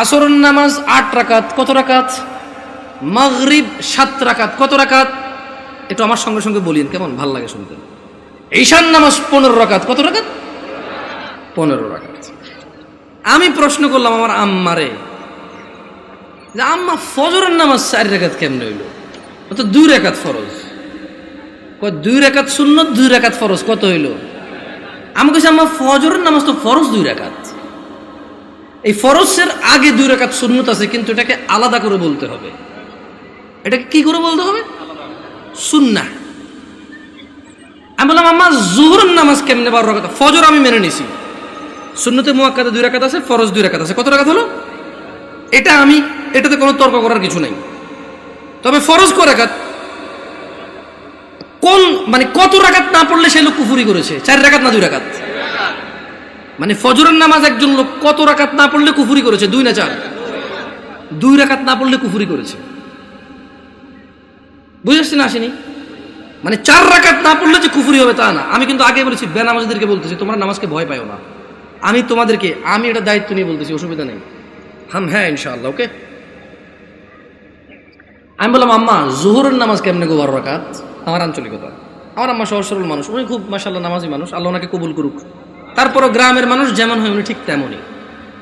আসরের নামাজ আট রাকাত, কত রাকাত? মাগরিব সাত রাকাত, কত রাকাত? একটু আমার সঙ্গে সঙ্গে বলিন কেমন? ভালো লাগে শুনতে। ঈশান নামাজ পনেরো রাকাত, কত রাকাত? পনেরো রাকাত। আমি প্রশ্ন করলাম আমার আম্মারে যে, আম্মা, ফজরের নামাজ চার রেখাত কেমনে হইল? ও তো দুই রেখাত ফরজ। কয়, দুই রেখাত শূন্য দুই রেখাত ফরজ, কত হইল? আমি কাছে আম্মা, ফজরের নামাজ তো ফরজ দুই রেখাত এই ফরজের আগে দুই রেখাত সুন্নত আছে, কিন্তু এটাকে আলাদা করে বলতে হবে। এটাকে কি করে বলতে হবে? সুন্না আমি বললাম আমার জোহরের নামাজ কেমনে বারো রাখাত ফজর আমি মেনে নিছি। সুন্নতে মুয়াক্কাতে দুই রাখাত আছে, ফরজ দুই রাখাত আছে। কত রাখাত হলো? এটা আমি, এটাতে কোনো তর্ক করার কিছু নাই। তবে ফরজ কয় রাখাত কোন মানে কত রাখাত না পড়লে সে লোক কুফুরি করেছে? চার রাখাত না দুই রাখাত মানে ফজরের নামাজ একজন লোক কত রাকাত না পড়লে কুফুরি করেছে? দুই না চার? দুই রাকাত না পড়লে কুফুরি করেছে। বুঝে না আসেনি? মানে চার রাকাত না পড়লে যে কুফুরি হবে তা না। আমি কিন্তু আগে বলেছি, বেনামাজদেরকে বলতেছি, তোমরা নামাজকে ভয় পাইও না। আমি তোমাদেরকে, আমি এটা দায়িত্ব নিয়ে বলতেছি, অসুবিধা নেই। হাম হ্যাঁ ইনশাআল্লাহ, ওকে? আমি বললাম, আম্মা, জোহরের নামাজ কেমনে গো বারো রাকাত? আমার আঞ্চলিকতা। আমার আম্মা সহজ সরল মানুষ, উনি খুব মাসাল্লাহ নামাজি মানুষ। আল্লাহ ওনাকে কবুল করুক। তারপরও গ্রামের মানুষ যেমন হয় উনি ঠিক তেমনই।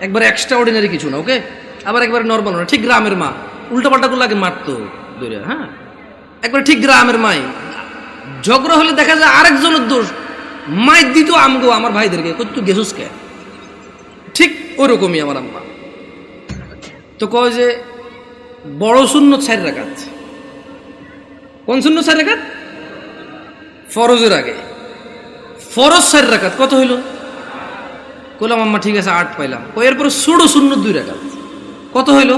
একবার এক্সট্রা অর্ডিনারি কিছু না ওকে আবার একবার নর্মাল না, ঠিক গ্রামের মা। উল্টো পাল্টাগুলো আগে মারতো দূরে হ্যাঁ? একবার ঠিক গ্রামের মাই। ঝগড়া হলে দেখা যায় আরেকজনের দোষ। মাই দিত আমগো আমার ভাইদেরকে, কই তুই গেছুস কে? ঠিক ওরকমই আমার আম্মা। তো কয় যে, বড় শূন্য চার রাখাত কোন শূন্য চার রাখাত ফরজের আগে। ফরজ চার রাখাত কত হইল? কইলাম, আম্মা, ঠিক আছে, আট পাইলাম। ও এরপরে ষোলো শূন্য দুই রাখাত কত হইল?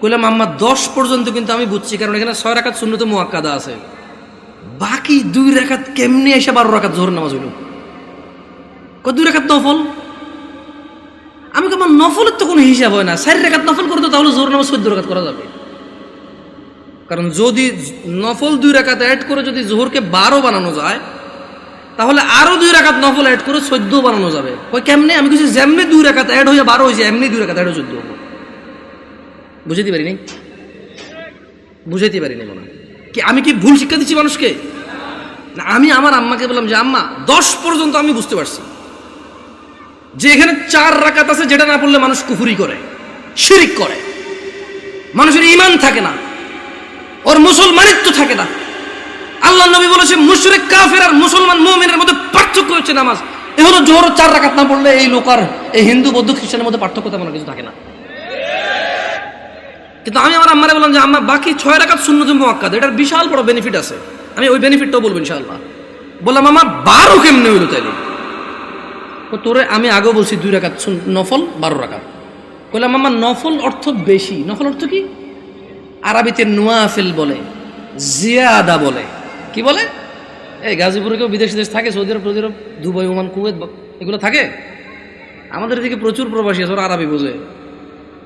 কইলাম, আম্মা, দশ পর্যন্ত কিন্তু আমি বুঝছি, কারণ এখানে ছয় রাখাত শূন্য তো মোয়াক্কাদা আছে। বাকি দুই রাখাত কেমনি এসে বারো রাখাত জোহর নামাজ হইল? ক দুই রাখাত নফল? আমি আমার নফলের তো কোনো হিসাব হয় না। চার রেখাত নফল করতো তাহলে জোর নামাজ চোদ্দ রেখাত করা যাবে। কারণ যদি নফল দুই রেখাত অ্যাড করে যদি জোহরকে বারো বানানো যায় তাহলে আরও দুই রেখাত নফল অ্যাড করে চোদ্দ বানানো যাবে। ওই কেমনে? আমি কিছু যেমনি দুই রেখাত অ্যাড হয়ে বারো হয়েছে, এমনি দুই রেখাত অ্যাড হয়ে চোদ্দ হব। বুঝাইতে পারিনি? বুঝাইতে পারিনি মনে কি, আমি কি ভুল শিক্ষা দিচ্ছি মানুষকে? না, আমি আমার আম্মাকে বললাম যে, আম্মা, দশ পর্যন্ত আমি বুঝতে পারছি। যে এখানে চার রাকাত আছে, যেটা না পড়লে মানুষ কুফুরি করে, শিরিক করে। মানুষের ইমান থাকে না। ওর মুসলমানিত্ব থাকে না। আল্লাহ নবী বলেছে, মুশরিক, কাফের আর মুসলমান মুমিনের মধ্যে পার্থক্য হচ্ছে নামাজ। এ হলো জোহর চার রাকাত না পড়লে এই লোক আর এই হিন্দু, বৌদ্ধ, খ্রিস্টানের মধ্যে পার্থক্য তেমন কিছু থাকে না। কিন্তু আমি আমার আম্মারে বললাম যে, আম্মা, বাকি ছয় রাকাত শূন্য মোয়াক্কাদ এটার বিশাল বড় বেনিফিট আছে। আমি ওই বেনিফিটটাও বলব ইনশাআল্লাহ। বললাম আমার বারো কেমনে হইল তাইলে? তোরে আমি আগেও বলছি দুই রাকাত নফল, বারো রাকাত। বললাম আমার নফল অর্থ বেশি। নফল অর্থ কি? আরবিতে নোয়াফিল বলে, জিয়াদা বলে। কি বলে এই গাজীপুরে কেউ বিদেশ দেশ থাকে Saudi Arab Saudi Arab Dubai Oman Kuwait বা- এগুলো থাকে আমাদের এদিকে প্রচুর প্রবাসী আছে ওরা আরবি বোঝে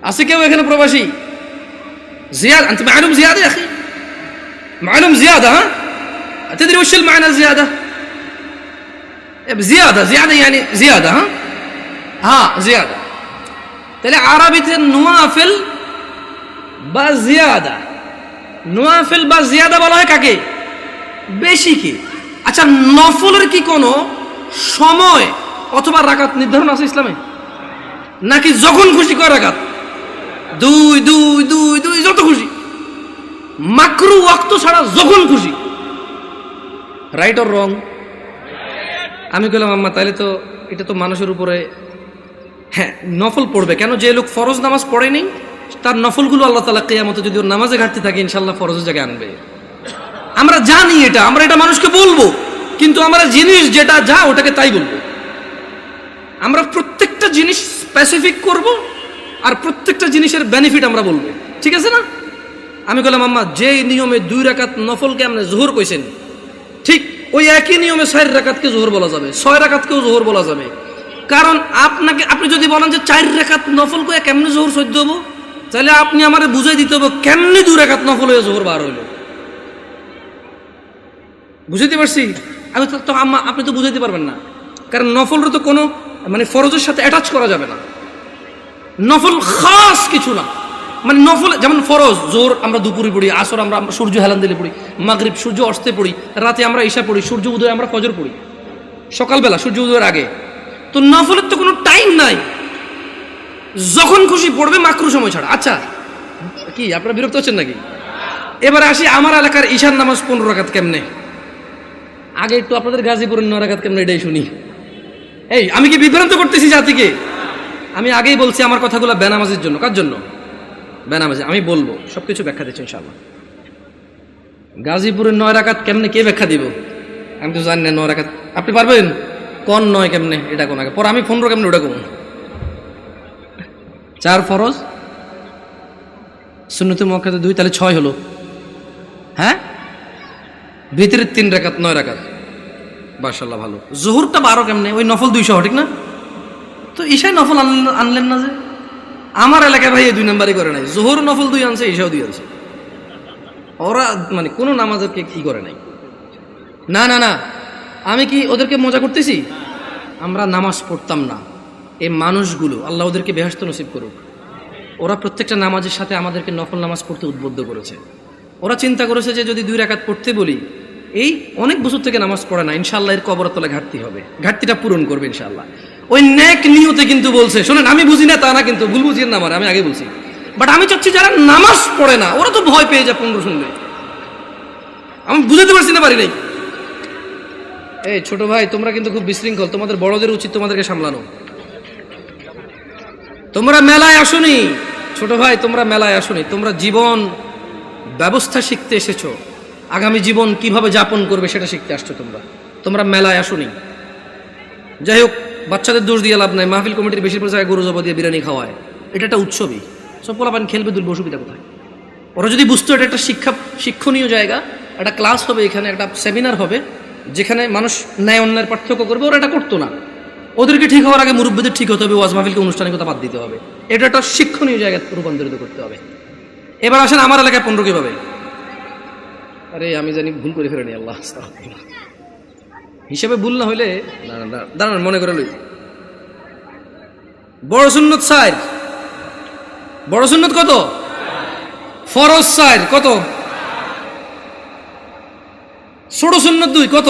আছে কেউ এখানে প্রবাসী জিয়াদ انت معلوم زياده يا اخي معلوم زياده ها تدري وش المعنى الزياده زياده زياده يعني زياده ها ها زياده তাহলে আরবিতে নোয়াফেল বা জিয়াদা নোয়াফেল বা জিয়াদা বলা হয় কাকে বেশি কি? আচ্ছা নফলের কি কোনো সময় অথবা রাকাত নির্ধারণ আছে ইসলামে? নাকি যখন খুশি করে রাকাত? দুই দুই দুই দুই, যত খুশি। মাকরু ওয়াক্ত ছাড়া যখন খুশি। রাইট অর রং আমি বললাম আম্মা তাহলে তো এটা তো মানুষের উপরে হ্যাঁ নফল পড়বে। কেন যে লোক ফরজ নামাজ পড়েনি তার নফলগুলো আল্লাহ তালা কেয়ামতে যদি ওর নামাজে ঘাটতি থাকে ইনশাল্লাহ ফরজের জায়গায় আনবে। আমরা জানি এটা, আমরা এটা মানুষকে বলব, কিন্তু আমরা জিনিস যেটা যা, ওটাকে তাই বলব। আমরা প্রত্যেকটা জিনিস স্পেসিফিক করব, আর প্রত্যেকটা জিনিসের বেনিফিট আমরা বলব। ঠিক আছে না? আমি বললাম, আম্মা, যে নিয়মে দুই রাকাত নফলকে আপনি জোহর কইছেন, ঠিক ওই একই নিয়মে ছয় রাকাতকে জোহর বলা যাবে, ছয় রাকাতকেও জোহর বলা যাবে। কারণ আপনাকে, আপনি যদি বলেন যে চার রেখাত নফল করে কেমনি জোহর সহ্য হব, তাহলে আপনি আমার বুঝাই দিতে হবে, কেমনি দু রেখাত নফল হয়ে জোহর বার হইল? বুঝাইতে পারছি? আমি তো আম্মা, আপনি তো বুঝাইতে পারবেন না। কারণ নফলের তো কোনো মানে ফরজের সাথে অ্যাটাচ করা যাবে না। নফল খাস কিছু না। মানে নফল যেমন ফরজ, জোর আমরা দুপুরে পড়ি, আসর আমরা আমরা সূর্য হেলান দিলে পড়ি, মাগরিব সূর্য অস্তে পড়ি, রাতে আমরা ঈশা পড়ি, সূর্য উদয় আমরা ফজর পড়ি। সকালবেলা, সূর্য উদয়ের আগে। তো নফলের তো কোনো টাইম নাই। যখন খুশি পড়বে মাকরু সময় ছাড়া। আচ্ছা কি, আপনারা বিরক্ত হচ্ছেন নাকি? এবার আসি আমার এলাকার ঈশান নামাজ পনেরো রাখাত কেমনে? আগে একটু আপনাদের গাজীপুরের নরাঘাত কেমন, এটাই শুনি। এই, আমি কি বিভ্রান্ত করতেছি জাতিকে? আমি আগেই বলছি আমার কথাগুলো বেনামাজের জন্য। কার জন্য? বেনামাজি, আমি বলব, সবকিছু ব্যাখ্যা দিচ্ছি ইনশাআল্লাহ। গাজীপুরের নয় রাকাত কেমনে, কে ব্যাখ্যা দিব? আমি তো জানি না নয় রাকাত আপনি পারবেন? কোন নয় কেমনে, এটা কোন আগে। পর আমি পনেরো কেমনে ওটা কোন চার ফরজ? শূন্যতে মক্কাতে দুই, তাহলে ছয় হলো। হ্যাঁ? ভিতরের তিন রাকাত নয় রাকাত মাশাল্লাহ ভালো। জোহরটা বারো কেমনে? ওই নফল দুইশো, ঠিক না? তো ঈশায় নফল আনলেন না যে? আমার এলাকায় ভাই এই দুই নাম্বারই করে নাই। জোহর নফল দুই আনছে, ঈশাও দুই আনছে। ওরা মানে কোনো নামাজকে কি করে নাই। না না না। আমি কি ওদেরকে মজা করতেছি? আমরা নামাজ পড়তাম না। এই মানুষগুলো, আল্লাহ ওদেরকে বেহস্ত নসিব করুক। ওরা প্রত্যেকটা নামাজের সাথে আমাদেরকে নফল নামাজ পড়তে উদ্বুদ্ধ করেছে। ওরা চিন্তা করেছে যে যদি দুই রাকাত পড়তে বলি এই অনেক বছর থেকে নামাজ পড়ে না ইনশাল্লাহ এর কবরতলা ঘাটতি হবে। ঘাটতিটা পূরণ করবে ইনশাল্লাহ ওই ন্যাক নিয়তে কিন্তু বলছে, শোনেন, আমি বুঝি না তা না কিন্তু, ভুল বুঝিয়ে না আমি আগে বলছি। বাট আমি চাচ্ছি যারা নামাজ পড়ে না, ওরা তো ভয় পেয়ে যায় পনেরো শুনলে। আমি বুঝাতে পারছি না, পারি নাই। এই ছোট ভাই, তোমরা কিন্তু খুব বিশৃঙ্খল, তোমাদের বড়দের উচিত তোমাদেরকে সামলানো। তোমরা মেলায় আসনি। ছোট ভাই, তোমরা মেলায় আসনি। তোমরা জীবন ব্যবস্থা শিখতে এসেছ। আগামী জীবন কীভাবে যাপন করবে সেটা শিখতে আসছো তোমরা? তোমরা মেলায় আসনি। যাই হোক, বাচ্চাদের দোষ দিয়ে লাভ নাই। মাহফিল কমিটির বেশিরভাগ জায়গায় গরু জবা দিয়ে বিরিয়ানি খাওয়ায়। এটা একটা উৎসবই। সব পোলাপান খেলবে, দুলবে, অসুবিধা কোথায়? ওরা যদি বুঝতো এটা একটা শিক্ষা, শিক্ষণীয় জায়গা, একটা ক্লাস হবে এখানে, একটা সেমিনার হবে, যেখানে মানুষ ন্যায় অন্যায়ের পার্থক্য করবে, ওরা এটা করতো না। ওদেরকে ঠিক হওয়ার আগে মুরব্বীদের ঠিক হতে হবে, ওয়াজ মাহফিলকে অনুষ্ঠানের কথা বাদ দিতে হবে। এটা একটা শিক্ষণীয় জায়গায় রূপান্তরিত করতে হবে। এবার আসেন আমার এলাকায় পনেরো কীভাবে আরে, আমি জানি ভুল করে ফেলেনি, আল্লাহ। হিসেবে ভুল না হইলে, দাঁড়ান মনে করে লই। বড় সুন্নত সাইড বড় সুন্নত কত? ফরজ সাইড কত? ছোট সুন্নত দুই, কত?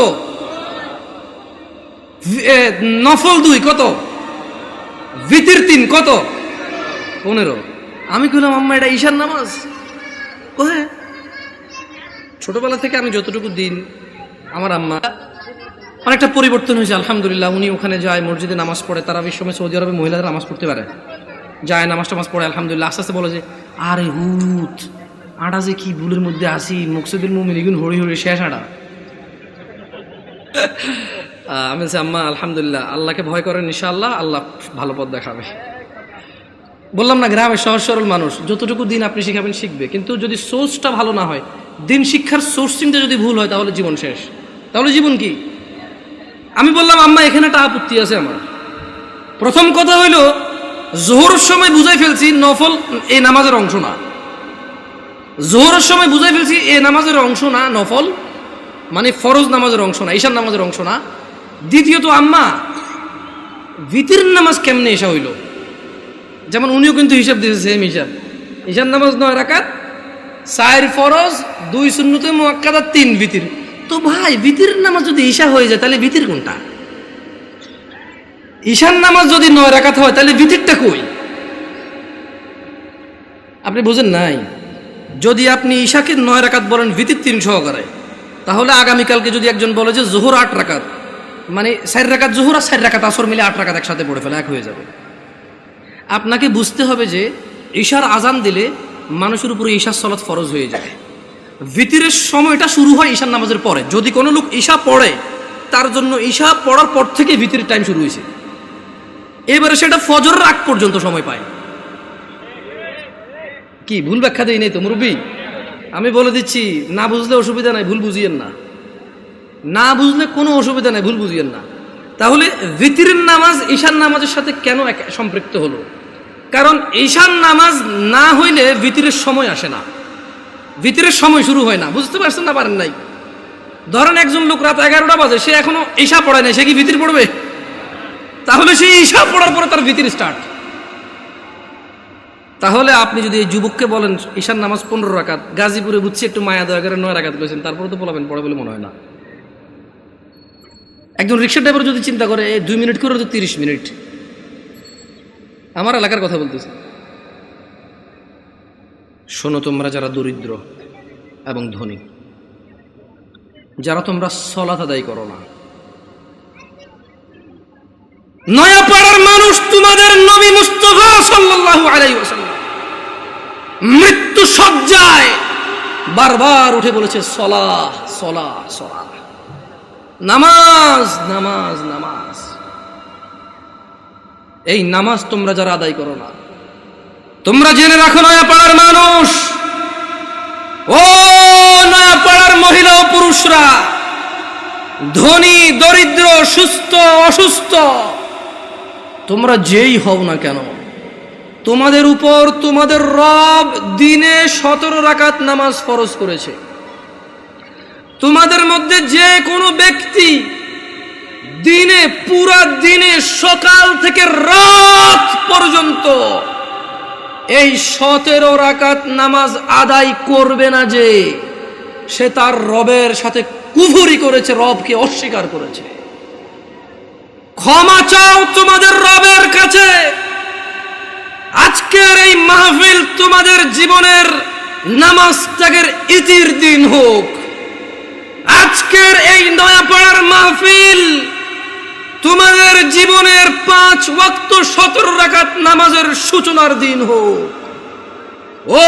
নফল দুই, কত? ভিতির তিন, কত? পনেরো। আমি কইলাম, আম্মা, এটা ঈশান নামাজ। হ্যাঁ ছোটবেলা থেকে আমি যতটুকু দিন আমার আম্মা অনেকটা পরিবর্তন হয়েছে, আলহামদুলিল্লাহ। উনি ওখানে যায়, মসজিদে নামাজ পড়ে, তারা এই সময় সৌদি আরবে মহিলারা নামাজ পড়তে পারে। যায়, নামাজ টামাজ পড়ে, আলহামদুলিল্লাহ। আস্তে আস্তে বলে যে, আরে হুত, আটা যে কি ভুলের মধ্যে আসি মকসুদুল মুমিন, এগুন হরি হরি শেষ আটা। আমি বলছি, আম্মা, আলহামদুলিল্লাহ, আল্লাহকে ভয় করেন, ইনশাআল্লাহ, আল্লাহ ভালো পথ দেখাবে। বললাম না গ্রামে সহজ সরল মানুষ, যতটুকু দিন আপনি শিখাবেন, শিখবে। কিন্তু যদি সোর্সটা ভালো না হয় দিন শিক্ষার সোর্সিংটা যদি ভুল হয়, তাহলে জীবন শেষ। তাহলে জীবন কি? আমি বললাম, আম্মা, এখানে একটা আপত্তি আছে আমার। প্রথম কথা হইল, জোহরের সময় বুঝাই ফেলছি নফল এই নামাজের অংশ না। জোহরের সময় বুঝাই ফেলছি এ নামাজের অংশ না, নফল মানে ফরজ নামাজের অংশ না ঈশান নামাজের অংশ না। দ্বিতীয়ত, আম্মা ভিতির নামাজ কেমনে এসা হইল? যেমন উনিও কিন্তু হিসাব দিয়েছে সেম হিসাব ঈশান নামাজ নয় রাকাত চার ফরজ, দুই শূন্যতে মোয়াক্কাদা, তিন ভিতির তো ভাই ভিতির নামাজ যদি ঈশা হয়ে যায়, তাহলে ভিতির কোনটা? ঈশান নামাজ যদি নয় রাকাত হয়, তাহলে ভিতিরটা কই? আপনি বুঝেন নাই? যদি আপনি ঈশাকে নয় রাকাত বলেন ভিতির তিন সহকারে, তাহলে আগামীকালকে যদি একজন বলে যে জোহর আট রাকাত মানে চার রাকাত জোহর আর চার রাকাত আসর মিলে আট রাকাত একসাথে পড়ে ফেলে, এক হয়ে যাবে। আপনাকে বুঝতে হবে যে ঈশার আজান দিলে মানুষের উপরে ঈশার সলাৎ ফরজ হয়ে যায়। ভিতিরের সময়টা শুরু হয় ঈশার নামাজের পরে। যদি কোনো লোক ঈশা পড়ে, তার জন্য ঈশা পড়ার পর থেকে ভিতিরের টাইম শুরু হয়েছে। এবারে সেটা ফজরের আগ পর্যন্ত সময় পায়। কি, ভুল ব্যাখ্যা দেই নেই তো, মুরব্বী? আমি বলে দিচ্ছি, না বুঝলে অসুবিধা নাই, ভুল বুঝিয়েন না। না বুঝলে কোনো অসুবিধা নাই, ভুল বুঝিয়েন না। তাহলে ভিতিরের নামাজ, ঈশার নামাজের সাথে কেন এক- সম্পৃক্ত হলো? কারণ ঈশান নামাজ না হইলে ভিতিরের সময় আসে না। ভিতরের সময় শুরু হয় না। বুঝতে পারছেন না পারেন নাই? ধরেন একজন লোক রাত এগারোটা বাজে, সে এখনও ঈশা পড়ায় নাই, সে কি ভিতির পড়বে? তাহলে সে ঈশা পড়ার পরে তার ভিতির স্টার্ট তাহলে আপনি যদি এই যুবককে বলেন ঈশান নামাজ পনেরো রাকাত, গাজীপুরে বুঝছি একটু মায়া দয়া করে নয় রাকাত করেছেন, তারপরে তো বলাবেন, পড়ে বলে মনে হয় না। একজন রিক্সা ড্রাইভার যদি চিন্তা করে দুই মিনিট করে তো তিরিশ মিনিট। আমার এলাকার কথা বলতেছি। শোনো তোমরা যারা দরিদ্র এবং ধনী, যারা তোমরা সলাত আদায় করো না। নয়াপাড়ার মানুষ তোমাদের নবী মুস্তফা সাল্লাল্লাহু আলাইহি ওয়াসাল্লাম মৃত্যু সজ্জায় বারবার উঠে বলেছে সলা সলা সলা নামাজ নামাজ নামাজ। এই নামাজ তোমরা যারা আদায় করো না, তোমরা জেনে রাখো নয়াপাড়ার মানুষ। ও নয়াপাড়ার মহিলা ও পুরুষরা, ধনী, দরিদ্র, সুস্থ, অসুস্থ, তোমরা যেই হও না কেন, তোমাদের উপর তোমাদের রব দিনে সতেরো রাকাত নামাজ ফরজ করেছে। তোমাদের মধ্যে যে কোনো ব্যক্তি দিনে, পুরা দিনে, সকাল থেকে রাত পর্যন্ত এই সতেরো রাকাত নামাজ আদায় করবে না যে, সে তার রবের সাথে কুফুরি করেছে, রবকে অস্বীকার করেছে। ক্ষমা চাও তোমাদের রবের কাছে। আজকের এই মাহফিল তোমাদের জীবনের নামাজ ত্যাগের ইতির দিন হোক। আজকের এই নয়াপাড়ার মাহফিল তোমাদের জীবনের পাঁচ ওয়াক্ত সতেরো রাকাত নামাজের সূচনার দিন হোক। ও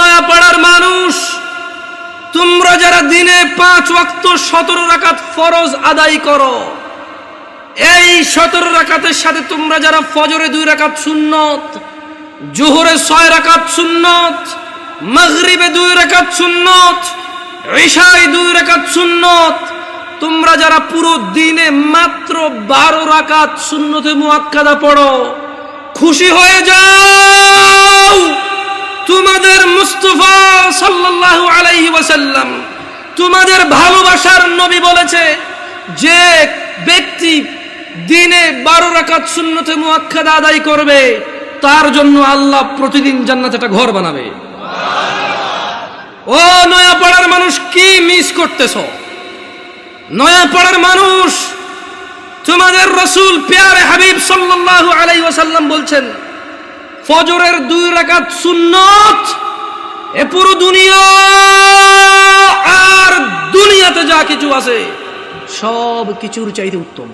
নয়াপাড়ার মানুষ, তোমরা যারা দিনে পাঁচ ওয়াক্ত সতেরো রাকাত ফরজ আদায় করো, এই সতেরো রাকাতের সাথে তোমরা যারা ফজরে দুই রাকাত সুন্নত, জোহরে ছয় রাকাত সুন্নত, মাগরিবে দুই রাকাত সুন্নত, ঈশায় দুই রাকাত সুন্নত তোমরা যারা পুরো দিনে মাত্র বারো রাকাত সুন্নতে মুয়াক্কাদা পড়ো, খুশি হয়ে যাও। তোমাদের মুস্তফা সাল্লাল্লাহু আলাইহি ওয়াসাল্লাম তোমাদের ভালোবাসার নবী বলেছে যে ব্যক্তি দিনে বারো রাকাত সুন্নতে মুয়াক্কাদা আদায় করবে, তার জন্য আল্লাহ প্রতিদিন জান্নাতে একটা ঘর বানাবে। ও নয়াপাড়ার মানুষ, কি মিস করতেছো? নয়াপাড়ার মানুষ, তোমাদের রসুল পেয়ারে হাবিব সাল্লাল্লাহু আলাই ওসাল্লাম বলছেন, ফজরের দুই রাকাত সুন্নত, এ পুরো দুনিয়া আর দুনিয়াতে যা কিছু আছে, সব কিছুর চাইতে উত্তম।